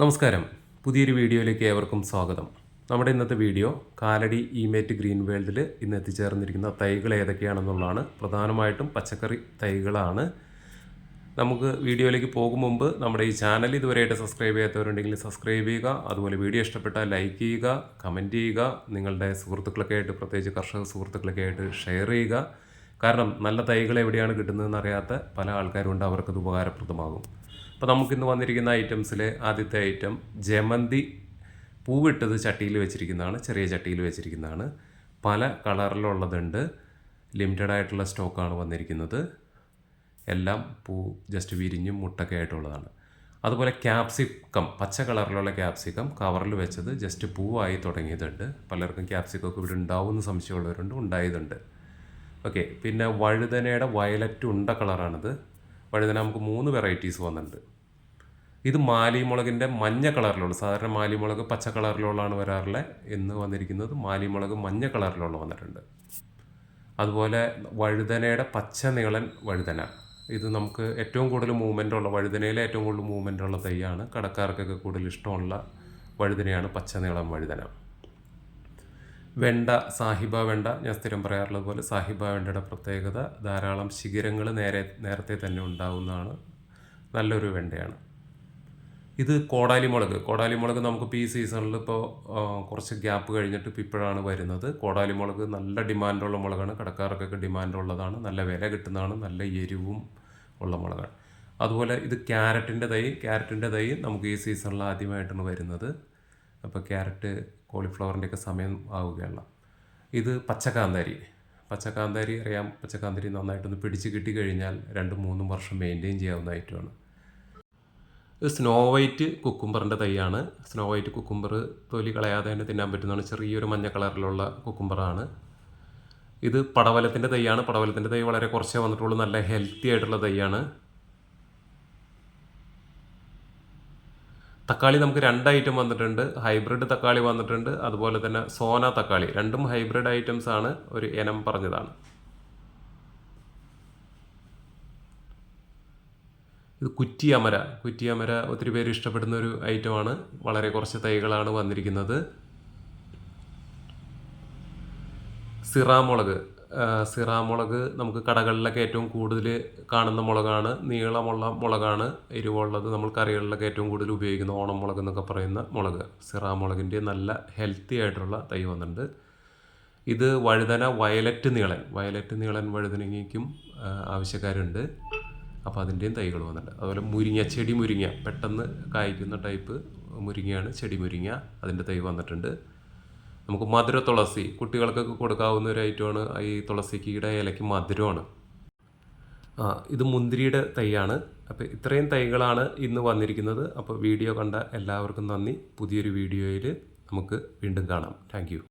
നമസ്കാരം. പുതിയൊരു വീഡിയോയിലേക്ക് ഏവർക്കും സ്വാഗതം. നമ്മുടെ ഇന്നത്തെ വീഡിയോ കാലടി ഇമേറ്റ് ഗ്രീൻ വേൾഡിൽ ഇന്ന് എത്തിച്ചേർന്നിരിക്കുന്ന തൈകൾ ഏതൊക്കെയാണെന്നുള്ളതാണ്. പ്രധാനമായിട്ടും പച്ചക്കറി തൈകളാണ്. നമുക്ക് വീഡിയോയിലേക്ക് പോകും മുമ്പ് നമ്മുടെ ഈ ചാനൽ ഇതുവരെയായിട്ട് സബ്സ്ക്രൈബ് ചെയ്യാത്തവരുണ്ടെങ്കിൽ സബ്സ്ക്രൈബ് ചെയ്യുക അതുപോലെ വീഡിയോ ഇഷ്ടപ്പെട്ടാൽ ലൈക്ക് ചെയ്യുക കമന്റ് ചെയ്യുക നിങ്ങളുടെ സുഹൃത്തുക്കളൊക്കെ ആയിട്ട് പ്രത്യേകിച്ച് കർഷക സുഹൃത്തുക്കളൊക്കെ ആയിട്ട് ഷെയർ ചെയ്യുക. കാരണം നല്ല തൈകൾ എവിടെയാണ് കിട്ടുന്നതെന്ന് അറിയാത്ത പല ആൾക്കാരുണ്ട് അവർക്കത് ഉപകാരപ്രദമാകും. അപ്പോൾ നമുക്കിന്ന് വന്നിരിക്കുന്ന ഐറ്റംസിൽ ആദ്യത്തെ ഐറ്റം ജമന്തി പൂവിട്ടത് ചട്ടിയിൽ വെച്ചിരിക്കുന്നതാണ് ചെറിയ ചട്ടിയിൽ വെച്ചിരിക്കുന്നതാണ്. പല കളറിലുള്ളതുണ്ട്. ലിമിറ്റഡ് ആയിട്ടുള്ള സ്റ്റോക്കാണ് വന്നിരിക്കുന്നത്. എല്ലാം പൂ ജസ്റ്റ് വിരിഞ്ഞും മുട്ടൊക്കെ ആയിട്ടുള്ളതാണ്. അതുപോലെ ക്യാപ്സിക്കം പച്ച കളറിലുള്ള ക്യാപ്സിക്കം കവറിൽ വെച്ചത് ജസ്റ്റ് പൂവായി തുടങ്ങിയതുണ്ട്. പലർക്കും ക്യാപ്സിക്കം ഒക്കെ ഇവിടെ ഉണ്ടാവുമെന്ന് സംശയമുള്ളവരുണ്ട് ഉണ്ടായതുണ്ട്. ഓക്കെ പിന്നെ വഴുതനയുടെ വയലറ്റ് ഉണ്ട കളറാണിത്. വഴുതന നമുക്ക് മൂന്ന് വെറൈറ്റീസ് വന്നിട്ടുണ്ട്. ഇത് മാലിമുളകിന്റെ മഞ്ഞ കളറിലുള്ള സാധാരണ മാലിമുളക് പച്ച കളറിലുള്ളതാണ് വരാറുള്ളത് എന്ന് വന്നിരിക്കുന്നത് മാലിമുളക് മഞ്ഞ കളറിലുള്ള വന്നിട്ടുണ്ട്. അതുപോലെ വഴുതനയുടെ പച്ച നീളൻ വഴുതന. ഇത് നമുക്ക് ഏറ്റവും കൂടുതൽ മൂവ്മെന്റ് ഉള്ള വഴുതനയിലെ ഏറ്റവും കൂടുതൽ മൂവ്മെന്റ് ഉള്ള തൈയാണ്. കടക്കാർക്കൊക്കെ കൂടുതൽ ഇഷ്ടമുള്ള വഴുതനയാണ് പച്ച നീളം വഴുതന. വെണ്ട സാഹിബ വെണ്ട ഞാൻ സ്ഥിരം പറയാറുള്ളത് പോലെ സാഹിബ വെണ്ടയുടെ പ്രത്യേകത ധാരാളം ശിഖരങ്ങൾ നേരെ നേരത്തെ തന്നെ ഉണ്ടാവുന്നതാണ്. നല്ലൊരു വെണ്ടയാണ്. ഇത് കോടാലി മുളക് കോടാലി മുളക് നമുക്കിപ്പോൾ ഈ സീസണിൽ ഇപ്പോൾ കുറച്ച് ഗ്യാപ്പ് കഴിഞ്ഞിട്ട് ഇപ്പോൾ ഇപ്പോഴാണ് വരുന്നത്. കോടാലി മുളക് നല്ല ഡിമാൻഡുള്ള മുളകാണ്. കടക്കാർക്കൊക്കെ ഡിമാൻഡുള്ളതാണ്. നല്ല വില കിട്ടുന്നതാണ്. നല്ല എരിവും ഉള്ള മുളകാണ്. അതുപോലെ ഇത് ക്യാരറ്റിന്റെ തൈ ക്യാരറ്റിന്റെ തൈ നമുക്ക് ഈ സീസണിൽ ആദ്യമായിട്ടാണ് വരുന്നത്. അപ്പോൾ ക്യാരറ്റ് കോളിഫ്ലവറിന്റെ ഒക്കെ സമയം ആവുകയാണ്. ഇത് പച്ചക്കാന്താരി. പച്ചക്കാന്താരി അറിയാം. പച്ചക്കാന്താരി നന്നായിട്ടൊന്ന് പിടിച്ച് കിട്ടി കഴിഞ്ഞാൽ രണ്ടും മൂന്നും വർഷം മെയിന്റെയിൻ ചെയ്യാവുന്ന ഐറ്റമാണ് ഇത് സ്നോ വൈറ്റ് കുക്കുംബറിന്റെ തൈയാണ്. സ്നോ വൈറ്റ് കുക്കുംബർ തൊലി കളയാതെ തന്നെ തിന്നാൻ പറ്റുന്നതാണ്. ചെറിയൊരു മഞ്ഞ കളറിലുള്ള കുക്കുംബറാണ് ഇത് പടവലത്തിന്റെ തൈയാണ്. പടവലത്തിന്റെ തൈ വളരെ കുറച്ചേ വന്നിട്ടുള്ളൂ. നല്ല ഹെൽത്തി ആയിട്ടുള്ള തൈയാണ്. തക്കാളി നമുക്ക് രണ്ട് ഐറ്റം വന്നിട്ടുണ്ട്. ഹൈബ്രിഡ് തക്കാളി വന്നിട്ടുണ്ട്. അതുപോലെ തന്നെ സോന തക്കാളി. രണ്ടും ഹൈബ്രിഡ് ഐറ്റംസ് ആണ് ഒരു ഇനം പറഞ്ഞതാണ്. ഇത് കുറ്റിയമര കുറ്റിയമര ഒത്തിരി പേര് ഇഷ്ടപ്പെടുന്ന ഒരു ഐറ്റമാണ് വളരെ കുറച്ച് തൈകളാണ് വന്നിരിക്കുന്നത്. സിറാമുളക്. സിറാമുളക് നമുക്ക് കടകളിലൊക്കെ ഏറ്റവും കൂടുതൽ കാണുന്ന മുളകാണ്. നീളമുള്ള മുളകാണ്. എരിവുള്ളത് നമ്മൾ കറികളിലൊക്കെ ഏറ്റവും കൂടുതൽ ഉപയോഗിക്കുന്ന ഓണം മുളക് എന്നൊക്കെ പറയുന്ന മുളക്. സിറാമുളകിന്റെ നല്ല ഹെൽത്തി ആയിട്ടുള്ള തൈ വന്നിട്ടുണ്ട്. ഇത് വഴുതന വയലറ്റ് നീളൻ. വയലറ്റ് നീളൻ വഴുതനങ്ങയ്ക്കും ആവശ്യക്കാരുണ്ട്. അപ്പോൾ അതിന്റെയും തൈകൾ വന്നിട്ടുണ്ട്. അതുപോലെ മുരിങ്ങ ചെടി മുരിങ്ങ. പെട്ടെന്ന് കായ്ക്കുന്ന ടൈപ്പ് മുരിങ്ങയാണ് ചെടി മുരിങ്ങ. അതിന്റെ തൈ വന്നിട്ടുണ്ട്. നമുക്ക് മധുര തുളസി കുട്ടികൾക്കൊക്കെ കൊടുക്കാവുന്ന ഒരു ഐറ്റമാണ്. ഈ തുളസിക്കയുടെ ഇലയ്ക്ക് മധുരമാണ്. ആ ഇത് മുന്തിരിയുടെ തൈയാണ്. അപ്പോൾ ഇത്രയും തൈകളാണ് ഇന്ന് വന്നിരിക്കുന്നത്. അപ്പോൾ വീഡിയോ കണ്ട എല്ലാവർക്കും നന്ദി. പുതിയൊരു വീഡിയോയിൽ നമുക്ക് വീണ്ടും കാണാം. താങ്ക്